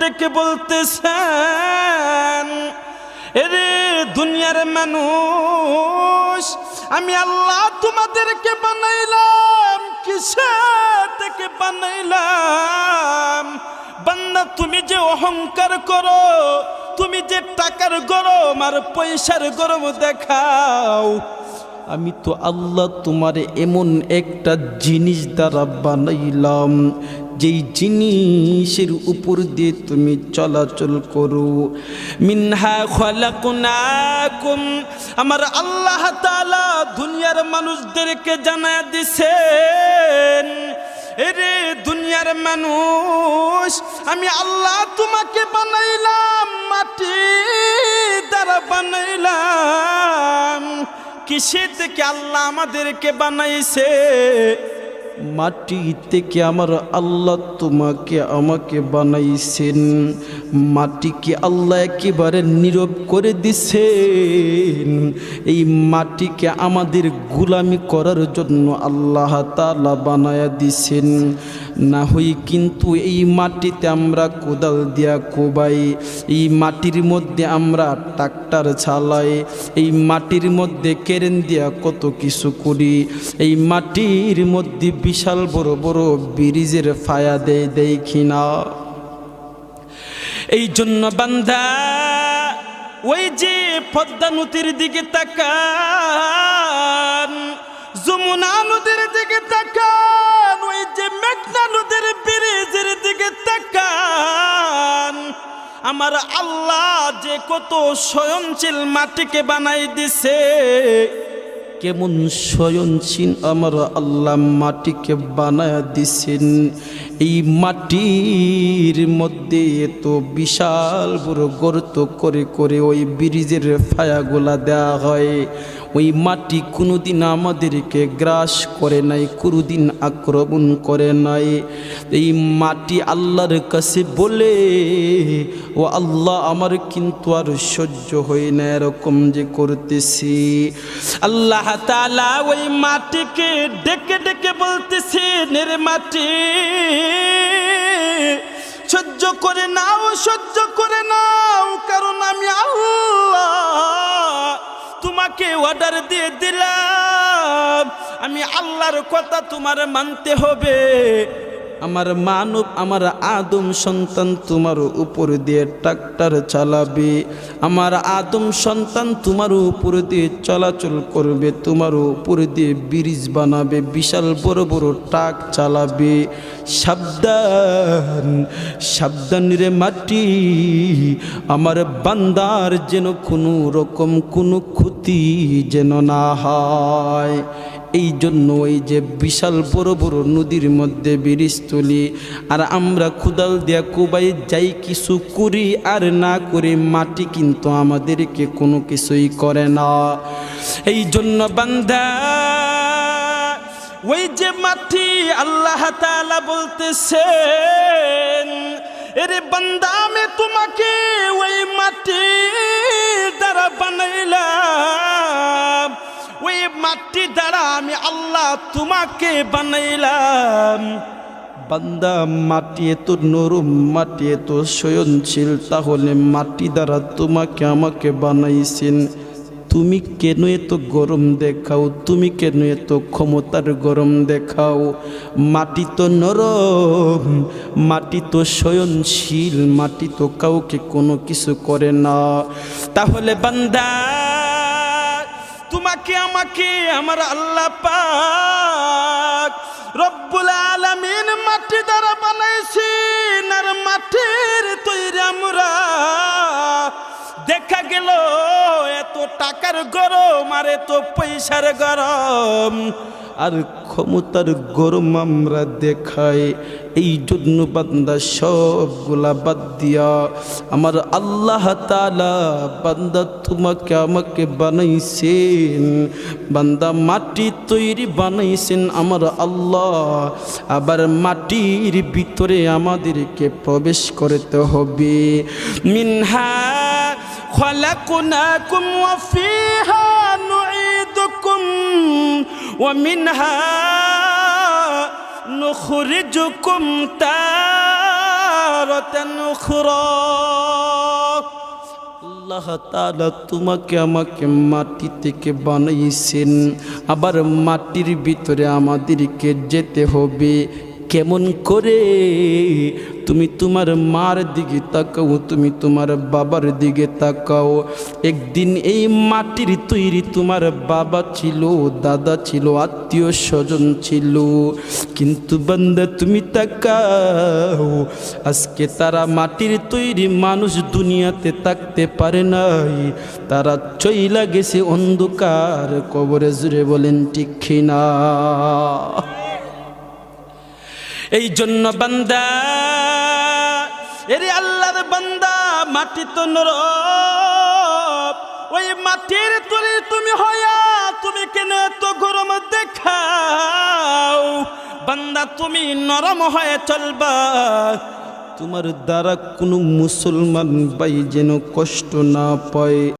ডেকে বলতেছেন, এরে দুনিয়ার মানুষ, আমি আল্লাহ তোমাদেরকে বানাইলাম কিসে থেকে বানাইলাম? বান্দা, তুমি যে অহংকার করো, তুমি যে টাকার গরম আর পয়সার গরম দেখাও আমি তো আল্লাহ তোমার এমন একটা জিনিস দ্বারা বানাইলাম, যেই জিনিসের উপর দিয়ে তুমি চলাচল করো। মিনহা খলাকুনাকুম, আমার আল্লাহ তাআলা দুনিয়ার মানুষদেরকে জানায় দিছেন, এরে দুনিয়ার মানুষ, আমি আল্লাহ তোমাকে বানাইলাম, মাটি দ্বারা বানাইলাম। কিসে থেকে আল্লাহ আমাদেরকে বানাইছে? মাটি থেকে আমার আল্লাহ তোমাকে, আমাকে বানাইছেন? মাটিকে আল্লাহ একেবারে নীরব করে দিছেন? এই মাটিকে আমাদের গুলামি করার জন্য আল্লাহ তালা বানায়া দিছেন। না হই কিন্তু এই মাটিতে আমরা কোদাল দিয়া কোবাই, এই মাটির মধ্যে আমরা ট্রাক্টার চালাই, এই মাটির মধ্যে কেরেন দিয়া কত কিছু করি, এই মাটির মধ্যে বিশাল বড় বড় ব্রিজের ফায়া দেয় দেখি না এই জন্য বান্ধা ওই যে পদ্মা নদীর দিকে তাকান, যমুনা নদীর দিকে আমার আল্লাহ যে কত স্বয়ংশীল মাটিকে বানাই দিছে, কেমন স্বয়ংশীল আমার আল্লাহ মাটিকে বানায় দিছেন। এই মাটির মধ্যে এত বিশাল বড় গর্ত করে করে ওই ব্রিজের ফায়াগুলা দেয়া হয়। ওই মাটি কোনোদিন আমাদেরকে গ্রাস করে নাই, কোনোদিন আক্রমণ করে নাই। এই মাটি আল্লাহর কাছে বলে, ও আল্লাহ, আমার কিন্তু আর সহ্য হয় না এরকম যে করতেছি। আল্লাহ তালা ওই মাটিকে ডেকে ডেকে বলতেছে, নেরে মাটি, সহ্য করে নাও, সহ্য করে নাও। তোমাকে অর্ডার দিয়ে দিলাম। আমি আল্লাহর কথা তোমার মানতে হবে। আমার মানব, আমার আদম সন্তান তোমার উপর দিয়ে ট্রাক্টর চালাবে। আমার আদম সন্তান তোমার উপর দিয়ে চলাচল করবে, তোমার উপর দিয়ে ব্রিজ বানাবে, বিশাল বড় বড় ট্রাক চালাবে। সাবধান সাবধান রে মাটি আমার বান্দার যেন কোনো রকম কোনো ক্ষতি যেন না হয়। এই জন্য ওই যে বিশাল বড় বড় নদীর মধ্যে ব্রিজ তুলি, আর আমরা খুদাল দিয়া কুবাই যাই কিছু করি আর না করে মাটি কিন্তু আমাদেরকে কোনো কিছুই করে না। এই জন্য বান্ধা ওই যে মাটি আল্লাহ তাআলা বলতেছেন, এরে বান্দা, আমি তোমাকে ওই মাটি দ্বারা বানাইলাম। মাটি দ্বারা আমি আল্লাহ তোমাকে বানাইলাম। বান্দা, মাটি এত নরম, মাটি এত সয়নশীল, তাহলে মাটি দ্বারা তোমাকে আমাকে বানাইছেন। তুমি কেন এত গরম দেখাও? তুমি কেন এত ক্ষমতার গরম দেখাও? মাটি তো নরম, মাটি তো সয়নশীল, মাটি তো কাউকে কোনো কিছু করে না। তাহলে বান্দা তোমাকে আমাকে আমার আল্লাহ পাক রব্বুল আলামিন মাটি দ্বারা বানাইছি আর মাটির তৈরি আমরা দেখা গেল, এত টাকার গরম আর এত পয়সার গরম। আর ক্ষমতার গরম আমরা দেখাই, এই জন্য বান্দা সবগুলা বাদ দিয়া। আমার আল্লাহ তালা বান্দা তোমাকে আমাকে বানাইছেন, বান্দা মাটি তৈরি বানাইছেন আমার আল্লাহ। আবার মাটির ভিতরে আমাদেরকে প্রবেশ করতে হবে। মিনহা خلقناكم وفيها نعيدكم ومنها نخرجكم তারাতান উখরা আল্লাহ তাআলা তোমাকে আমাকে মাটি থেকে বানাইছেন আবার মাটির ভিতরে আমাদেরকে যেতে হবে কেমন করে? তুমি তোমার মার দিকে তাকাও, তুমি তোমার বাবার দিকে তাকাও। একদিন এই মাটির তৈরি তোমার বাবা ছিল, দাদা ছিল, আত্মীয় স্বজন ছিল। কিন্তু বান্দা, তুমি তাকাও, আজকে তারা মাটির তৈরি মানুষ দুনিয়াতে থাকতে পারে নাই। তারা চইলা গেছে অন্ধকার, কবরে জুড়ে বলেন ঠিক না এই জন্য বান্দা, এরে আল্লাহর বান্দা, মাটি তো নরব ওই মাটির তুলি তুমি হয়া তুমি কেন এত গরম দেখাও? বান্দা, তুমি নরম হয়ে চলবা। তোমার দ্বারা কোনো মুসলমান ভাই যেন কষ্ট না পায়।